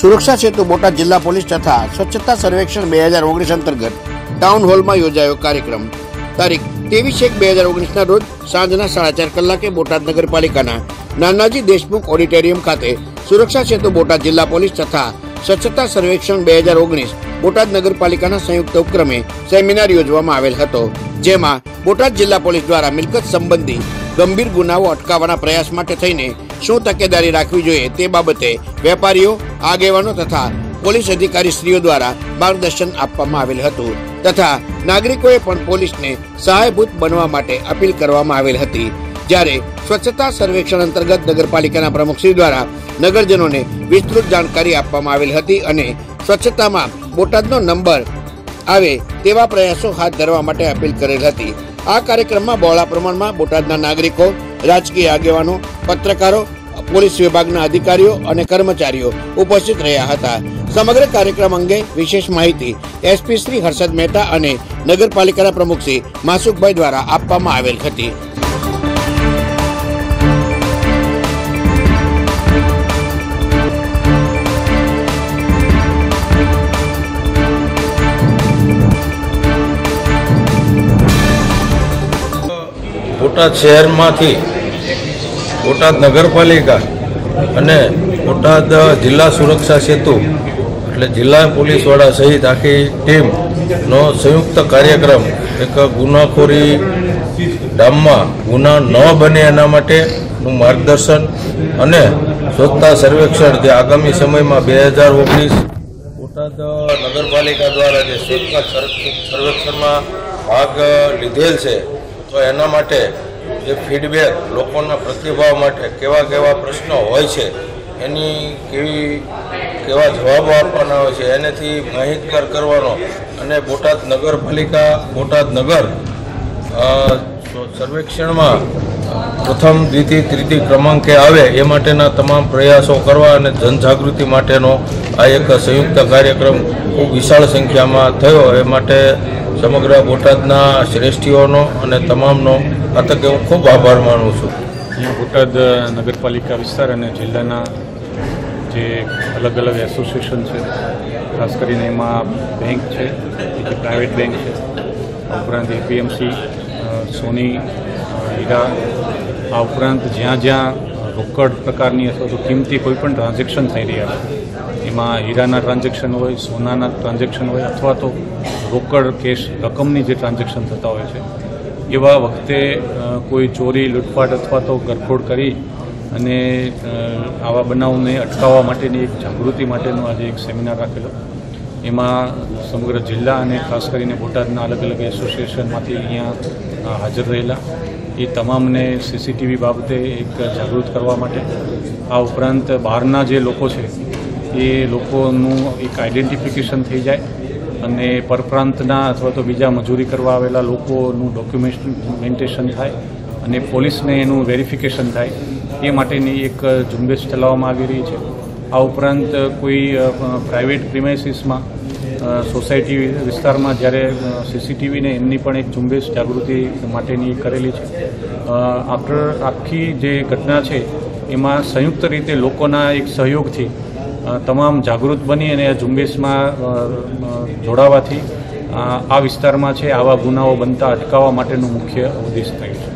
સુરક્ષા સેતુ બોટાદ જિલ્લા પોલીસ તથા સ્વચ્છતા સર્વેક્ષણ બે હજાર ઓગણીસ અંતર્ગત ટાઉન હોલમાં યોજાયો કાર્યક્રમ તારીખ ત્રેવીસ એક બે હજાર ઓગણીસના રોજ સાંજના સાડા ચાર કલાકે બોટાદ નગરપાલિકાના નાનાજી દેશમુખ ઓડિટોરિયમ ખાતે સુરક્ષા સેતુ બોટાદ જિલ્લા પોલીસ તથા સ્વચ્છતા સર્વેક્ષણ બે હજાર ઓગણીસ બોટાદ નગરપાલિકાના સંયુક્ત ઉપક્રમે સેમિનાર યોજવામાં આવેલ હતો જેમાં બોટાદ જિલ્લા પોલીસ દ્વારા મિલકત સંબંધી ગંભીર ગુનાઓ અટકાવવાના પ્રયાસ માટે થઈને શું તકેદારી રાખવી જોઈએ તે બાબતે વેપારીઓ, આગેવાનો તથા પોલીસ અધિકારી શ્રીઓ દ્વારા માર્ગદર્શન આપવામાં આવેલ હતું તથા નાગરિકોએ પણ પોલીસને સહાયભૂત બનવા માટે અપીલ કરવામાં આવેલ હતી. જ્યારે સ્વચ્છતા સર્વેક્ષણ અંતર્ગત નગરપાલિકાના પ્રમુખશ્રી દ્વારા નગરજનોને વિસ્તૃત જાણકારી આપવામાં આવેલ હતી અને સ્વચ્છતામાં બોટાદનો નંબર આવે તેવા પ્રયાસો હાથ ધરવા માટે અપીલ કરેલ હતી. આ કાર્યક્રમમાં બહોળા પ્રમાણમાં બોટાદના નાગરિકો, રાજકીય આગેવાનો, પત્રકારો, પોલીસ વિભાગના અધિકારીઓ અને કર્મચારીઓ ઉપસ્થિત રહ્યા હતા. સમગ્ર કાર્યક્રમ અંગે વિશેષ માહિતી એસપી શ્રી હર્ષદ મહેતા અને નગરપાલિકાના પ્રમુખ શ્રી માસુકભાઈ દ્વારા આપવામાં આવેલ હતી. બોટાદ શહેરમાંથી બોટાદ નગરપાલિકા અને બોટાદ જિલ્લા સુરક્ષા સેતુ એટલે જિલ્લા પોલીસવાળા સહિત આખી ટીમનો સંયુક્ત કાર્યક્રમ, એક ગુનાખોરી ડામમાં ગુના ન બને એના માટેનું માર્ગદર્શન અને સ્વચ્છતા સર્વેક્ષણ જે આગામી સમયમાં બે હજાર ઓગણીસ બોટાદ નગરપાલિકા દ્વારા જે સ્વચ્છતા સર્વે- સર્વેક્ષણમાં ભાગ લીધેલ છે, તો એના માટે જે ફીડબેક લોકોના પ્રતિભાવ માટે કેવા કેવા પ્રશ્નો હોય છે, એની કેવી, કેવા જવાબો આપવાના હોય છે, એનેથી માહિતગાર કરવાનો અને બોટાદ નગરપાલિકા, બોટાદ નગર સર્વેક્ષણમાં પ્રથમ, દ્વિતીય ત્રીજી ક્રમાંકે આવે એ માટેના તમામ પ્રયાસો કરવા અને જનજાગૃતિ માટેનો આ એક સંયુક્ત કાર્યક્રમ ખૂબ વિશાળ સંખ્યામાં થયો. એ માટે સમગ્ર બોટાદના શ્રેષ્ઠીઓનો અને તમામનો તકે હું ખૂબ આભાર માનું છું. અહીંયા બોટાદ નગરપાલિકા વિસ્તાર અને જિલ્લાના જે અલગ અલગ એસોસિએશન છે, ખાસ કરીને એમાં બેંક છે જે પ્રાઇવેટ બેંક છે ઉપરાંત એપીએમસી સોની હીરા આ ઉપરાંત જ્યાં જ્યાં રોકડ પ્રકારની અથવા તો કિંમતી કોઈ પણ ટ્રાન્ઝેક્શન થઈ રહ્યા છે, એમાં હીરાના ટ્રાન્ઝેક્શન હોય, સોનાના ટ્રાન્ઝેક્શન હોય, અથવા તો રોકડ કેશ રકમની જે ટ્રાન્ઝેક્શન થતા હોય છે એવા વખતે કોઈ ચોરી, લૂંટફાટ અથવા તો ગરફોડ કરી અને આવા બનાવને અટકાવવા માટેની એક જાગૃતિ માટેનો આજે એક સેમિનાર રાખેલો. એમાં સમગ્ર જિલ્લા અને ખાસ કરીને બોટાદના અલગ અલગ એસોસિએશનમાંથી અહીંયા હાજર રહેલા. એ તમામને સીસીટીવી બાબતે એક જાગૃત કરવા માટે. આ ઉપરાંત બહારના જે લોકો છે, એ લોકોનું એક આઈડેન્ટિફિકેશન થઈ જાય. અને પરપ્રાંતના અથવા તો બીજા મજૂરી કરવા આવેલા લોકોનું ડોક્યુમેન્ટેશન થાય અને પોલીસને એનું વેરિફિકેશન થાય. એ માટેની એક ઝુંબેશ ચલાવવામાં આવી રહી છે. આ ઉપરાંત કોઈ પ્રાઇવેટ પ્રિમાઇસીસમાં સોસાયટી વિસ્તારમાં જ્યારે સીસીટીવીને એમની પણ એક ઝુંબેશ જાગૃતિ માટેની કરેલી છે. આફ્ટર આખી જે ઘટના છે, એમાં સંયુક્ત રીતે લોકોના એક સહયોગથી તમામ જાગૃત બની અને આ ઝુંબેશમાં જોડાવાથી આ વિસ્તારમાં છે, આવા ગુનાઓ બનતા અટકાવવા માટેનું મુખ્ય ઉદ્દેશ થયું છે.